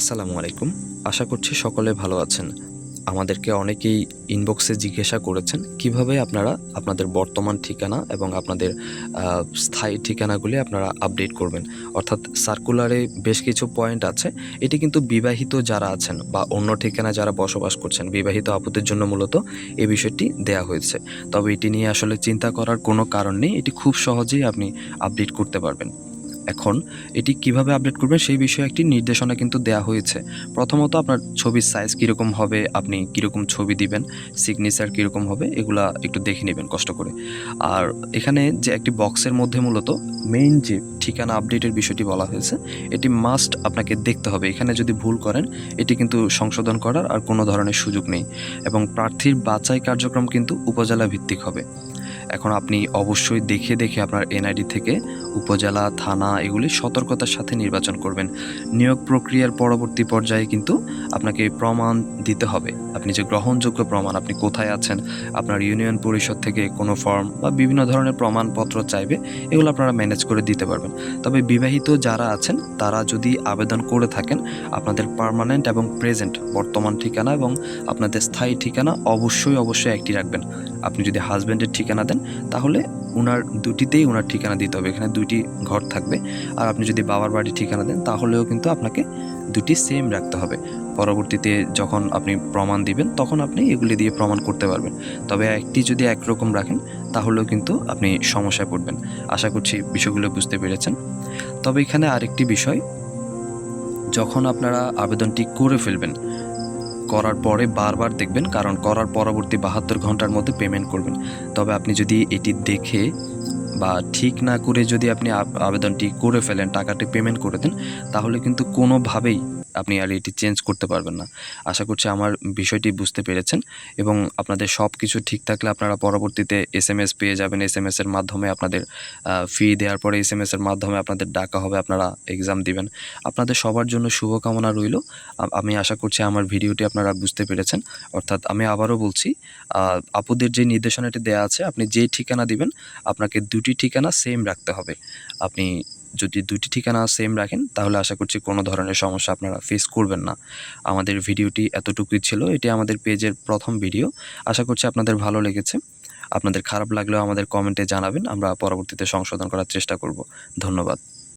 আসসালামু আলাইকুম। আশা করছি সকলে ভালো আছেন। আমাদেরকে অনেকেই ইনবক্সে জিজ্ঞাসা করেছেন, কীভাবে আপনারা আপনাদের বর্তমান ঠিকানা এবং আপনাদের স্থায়ী ঠিকানাগুলি আপনারা আপডেট করবেন। অর্থাৎ সার্কুলারে বেশ কিছু পয়েন্ট আছে। এটি কিন্তু বিবাহিত যারা আছেন বা অন্য ঠিকানা যারা বসবাস করছেন, বিবাহিত আপুদের জন্য মূলত এই বিষয়টি দেয়া হয়েছে। তবে এটি নিয়ে আসলে চিন্তা করার কোনো কারণ নেই। এটি খুব সহজেই আপনি আপডেট করতে পারবেন। এখন এটি কীভাবে আপডেট করবেন সেই বিষয়ে একটি নির্দেশনা কিন্তু দেয়া হয়েছে। প্রথমত আপনার ছবির সাইজ কীরকম হবে, আপনি কীরকম ছবি দিবেন সিগনেচার কীরকম হবে, এগুলা একটু দেখে নেবেন কষ্ট করে। আর এখানে যে একটি বক্সের মধ্যে মূলত মেইন যে ঠিকানা আপডেটের বিষয়টি বলা হয়েছে, এটি মাস্ট আপনাকে দেখতে হবে। এখানে যদি ভুল করেন, এটি কিন্তু সংশোধন করার আর কোনো ধরনের সুযোগ নেই এবং প্রার্থীর বাছাই কার্যক্রম কিন্তু উপজেলা ভিত্তিক হবে। এখন আপনি অবশ্যই দেখে দেখে আপনার এনআইডি থেকে উপজেলা, থানা এগুলি সতর্কতার সাথে নির্বাচন করবেন। নিয়োগ প্রক্রিয়ার পরবর্তী পর্যায়ে কিন্তু আপনাকে প্রমাণ দিতে হবে। আপনি যে গ্রহণযোগ্য প্রমাণ, আপনি কোথায় আছেন, আপনার ইউনিয়ন পরিষদ থেকে কোনো ফর্ম বা বিভিন্ন ধরনের প্রমাণপত্র চাইবে, এগুলো আপনারা ম্যানেজ করে দিতে পারবেন। তবে বিবাহিত যারা আছেন, তারা যদি আবেদন করে থাকেন, আপনাদের পার্মানেন্ট এবং প্রেজেন্ট বর্তমান ঠিকানা এবং আপনাদের স্থায়ী ঠিকানা অবশ্যই অবশ্যই একটি রাখবেন। আপনি যদি হাজব্যান্ডের ঠিকানা দেন, তাহলে ওনার দুটিতেই ওনার ঠিকানা দিতে হবে। এখানে দুটি ঘর থাকবে। আর আপনি যদি বাবার বাড়ির ঠিকানা দেন, তাহলেও কিন্তু আপনাকে দুটি সেম রাখতে হবে। পরবর্তীতে যখন আপনি প্রমাণ দিবেন, তখন আপনি এগুলি দিয়ে প্রমাণ করতে পারবেন। তবে একটি যদি একরকম রাখেন, তাহলেও কিন্তু আপনি সমস্যায় পড়বেন। আশা করছি বিষয়গুলো বুঝতে পেরেছেন। তবে এখানে আরেকটি বিষয়, যখন আপনারা আবেদনটি করে ফেলবেন করার পরে বারবার দেখবেন, কারণ করার পরবর্তী বাহাত্তর ঘণ্টার মধ্যে পেমেন্ট করবেন। তবে আপনি যদি এটি দেখে বা ঠিক না করে যদি আপনি আবেদনটি করে ফেলেন, টাকাটি পেমেন্ট করে দেন, তাহলে কিন্তু কোনোভাবেই আপনি আর এটি চেঞ্জ করতে পারবেন না। আশা করছি আমার বিষয়টি বুঝতে পেরেছেন এবং আপনাদের সব কিছু ঠিক থাকলে আপনারা পরবর্তীতে এস এম এস পেয়ে যাবেন। এস এম এসের মাধ্যমে আপনাদের ফি দেওয়ার পরে এস এম এসের মাধ্যমে আপনাদের ডাকা হবে, আপনারা এক্সাম দিবেন। আপনাদের সবার জন্য শুভকামনা রইল। আমি আশা করছি আমার ভিডিওটি আপনারা বুঝতে পেরেছেন। অর্থাৎ আমি আবারও বলছি আপুদের যে নির্দেশনাটি দেওয়া আছে, আপনি যে ঠিকানা দিবেন, আপনাকে দুটি ঠিকানা সেম রাখতে হবে। আপনি যদি দুটি ঠিকানা সেম রাখেন, তাহলে আশা করছি কোনো ধরনের সমস্যা আপনারা ফেস করবেন না। আমাদের ভিডিওটি এতটুকুই ছিল, এটি আমাদের পেজের প্রথম ভিডিও। আশা করছি আপনাদের ভালো লেগেছে। আপনাদের খারাপ লাগলেও আমাদের কমেন্টে জানাবেন, আমরা পরবর্তীতে সংশোধন করার চেষ্টা করব। ধন্যবাদ।